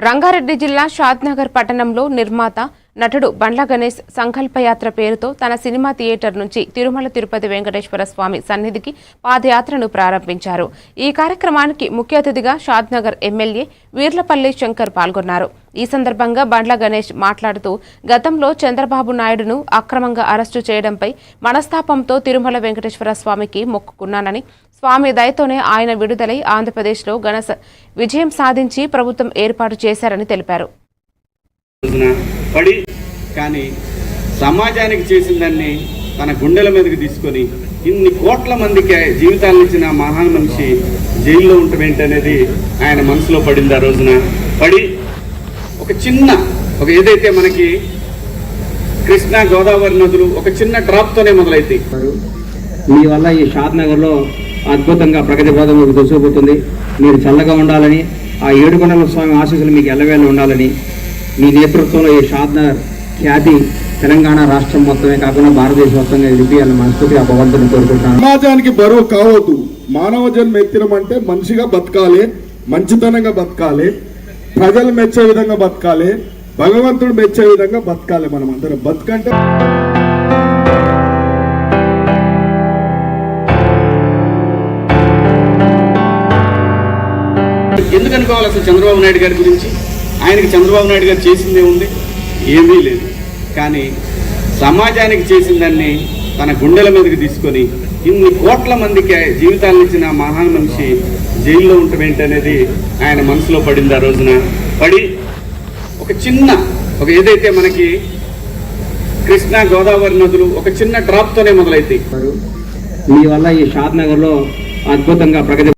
రంగారెడ్డి జిల్లా షాద్నగర్ పట్టణంలో నిర్మాత నటుడు బండ్ల గణేష్ సంకల్పయాత్ర పేరుతో తన సినిమా థియేటర్ నుంచి తిరుమల తిరుపతి వెంకటేశ్వర స్వామి సన్నిధికి పాదయాత్రను ప్రారంభించారు. ఈ కార్యక్రమానికి ముఖ్య అతిథిగా షాద్నగర్ ఎమ్మెల్యే వీర్లపల్లి శంకర్ పాల్గొన్నారు. ఈ సందర్భంగా బండ్ల గణేష్ మాట్లాడుతూ గతంలో చంద్రబాబు నాయుడును అక్రమంగా అరెస్టు చేయడంపై మనస్తాపంతో తిరుమల వెంకటేశ్వర స్వామికి మొక్కుకున్నానని స్వామి దయతోనే ఆయన విడుదలై ఆంధ్రప్రదేశ్లో ఘన విజయం సాధించి ప్రభుత్వం ఏర్పాటు చేశారని తెలిపారు. పడి కానీ సమాజానికి చేసిన దాన్ని తన గుండెల మీదకి తీసుకొని ఇన్ని కోట్ల మందికి జీవితాలను ఇచ్చిన మహాన్ మనిషి జైల్లో ఉండటం ఏంటనేది ఆయన మనసులో పడింది ఆ రోజున. పడి ఒక చిన్న ఒక ఏదైతే మనకి కృష్ణా గోదావరి నదులు ఒక చిన్న డ్రాప్తోనే మొదలైతాయి మీ వల్ల ఈ షాద్ నగర్లో అద్భుతంగా ప్రగతి బోధం మీకు దూసుకుపోతుంది. మీరు చల్లగా ఉండాలని ఆ ఏడుకొండల స్వామి ఆశీస్సులు మీకు ఎల్లవేళ ఉండాలని మీ నేతృత్వంలో ఈ షాద్ నగర్ ఖ్యాతి తెలంగాణ రాష్ట్రం మొత్తమే కాకుండా భారతదేశం మొత్తంగా ఎదిపియాలని మనస్ఫూర్తిగా భగవంతుని కోరుకుంటున్నాను. సమాజానికి బరువు కావద్దు. మానవ జన్మ ఎత్తినం అంటే మనిషిగా బతకాలి మంచితనంగా బతకాలి ప్రజలు మెచ్చే విధంగా బతకాలి భగవంతుడు మెచ్చే విధంగా బతకాలి మనం అందరం బతుకంటే ఎందుకు అనుకోవాలి అసలు చంద్రబాబు నాయుడు గారి గురించి? ఆయనకి చంద్రబాబు నాయుడు గారు చేసిందే ఉంది ఏమీ లేదు. కానీ సమాజానికి చేసిన దాన్ని తన గుండెల మీదకి తీసుకొని ఇన్ని కోట్ల మందికి జీవితాలను ఇచ్చిన మహాన్ మనిషి జైల్లో ఉండటం ఏంటనేది ఆయన మనసులో పడింది ఆ రోజున. పడి ఒక చిన్న ఒక ఏదైతే మనకి కృష్ణా గోదావరి నదులు ఒక చిన్న డ్రాప్తోనే మొదలైతాయి. మీ వల్ల ఈ షాద్ నగర్లో అద్భుతంగా ప్రగతి